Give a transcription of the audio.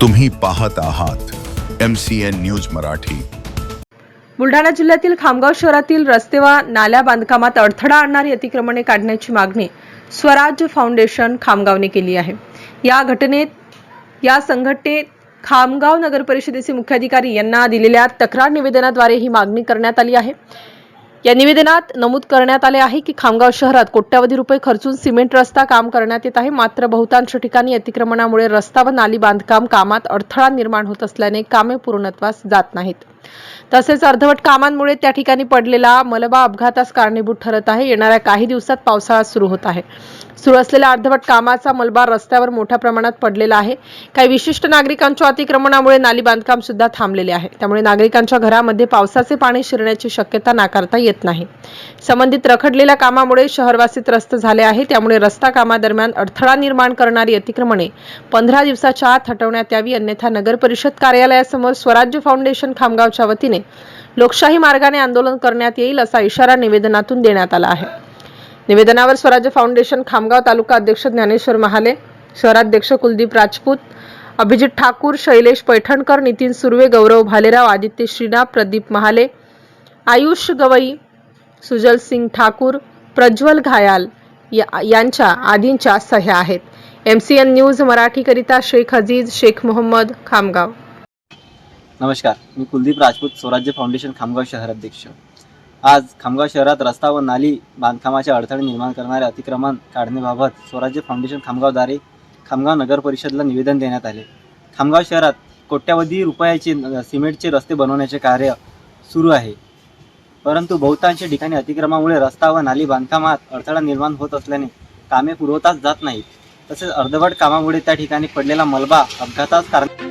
तुम्ही पाहत आहात M C N news Marathi. Buldhana जिल्ह्यातील खामगाव शहरातील रस्ते व नाल्या बांधकामात अडथळा आणणारी अतिक्रमणे काढण्याची मागणी स्वराज्य फाउंडेशन खामगावने केली आहे. या घटनेत या संघटनेत खामगाव नगर परिषदेचे मुख्याधिकारी यांना दिलेल्या तक्रार निवेदनाद्वारे ही मागणी करण्यात आली आहे. या निवेदनात नमूद करण्यात आले आहे की खामगाव शहरात कोट्यावधी रुपये खर्चून सिमेंट रस्ता काम करण्यात येत आहे. मात्र बहुतांश ठिकाणी अतिक्रमणामुळे रस्ता व नाली बांधकाम कामात अडथळा निर्माण होत असल्याने कामे पूर्णत्वास जात नाहीत. तसेच अर्धवट कामांमुळे त्या ठिकाणी पडलेला मलबा अपघातास कारणीभूत ठरत आहे. येणाऱ्या काही दिवसात पावसाळा सुरू होत आहे. सुरू असलेल्या अर्धवट कामाचा मलबा रस्त्यावर मोठ्या प्रमाणात पडलेला आहे. काही विशिष्ट नागरिकांच्या अतिक्रमणामुळे नाली बांधकाम सुद्धा थांबलेले आहे. त्यामुळे नागरिकांच्या घरामध्ये पावसाचे पाणी शिरण्याची शक्यता नाकारता येत नाही. संबंधित रखडलेल्या कामामुळे शहरवासी त्रस्त झाले आहे. त्यामुळे रस्ता कामादरम्यान अडथळा निर्माण करणारी अतिक्रमणे पंधरा दिवसाच्या आत हटवण्यात यावी अन्यथा नगर परिषद कार्यालयासमोर स्वराज्य फाउंडेशन खामगावच्या वतीने लोकशाही मार्गाने आंदोलन करण्यात येईल असा इशारा निवेदनातून देण्यात आला आहे. निवेदनावर स्वराज्य फाउंडेशन खामगाव तालुका अध्यक्ष ज्ञानेश्वर महाले शहराध्यक्ष कुलदीप राजपूत अभिजित ठाकूर शैलेश पैठणकर नितीन सुर्वे गौरव भालेराव आदित्य श्रीना प्रदीप महाले आयुष गवई सुजल सिंग ठाकूर प्रज्वल घायाल या- यांच्या आदींच्या सह्या आहेत. एम सी एन न्यूज मराठीकरिता शेख अजीज शेख मोहम्मद खामगाव. नमस्कार मी कुलदीप राजपूत स्वराज्य फाउंडेशन खामगाव शहर अध्यक्ष. आज खामगाव शहरात रस्ता व नाली बांधकामाचे अडथळे निर्माण करणारे अतिक्रमण काढण्याबाबत स्वराज्य फाउंडेशन खामगावद्वारे खामगाव नगर परिषदला निवेदन देण्यात आले. खामगाव शहरात कोट्यावधी रुपयाचे सिमेंटचे रस्ते बनवण्याचे कार्य सुरू आहे. परंतु बहुतांश ठिकाणी अतिक्रमामुळे रस्ता व नाली बांधकामात अडथळा निर्माण होत असल्याने कामे पुरवताच जात नाहीत. तसेच अर्धवट कामामुळे त्या ठिकाणी पडलेला मलबा अपघातात कारण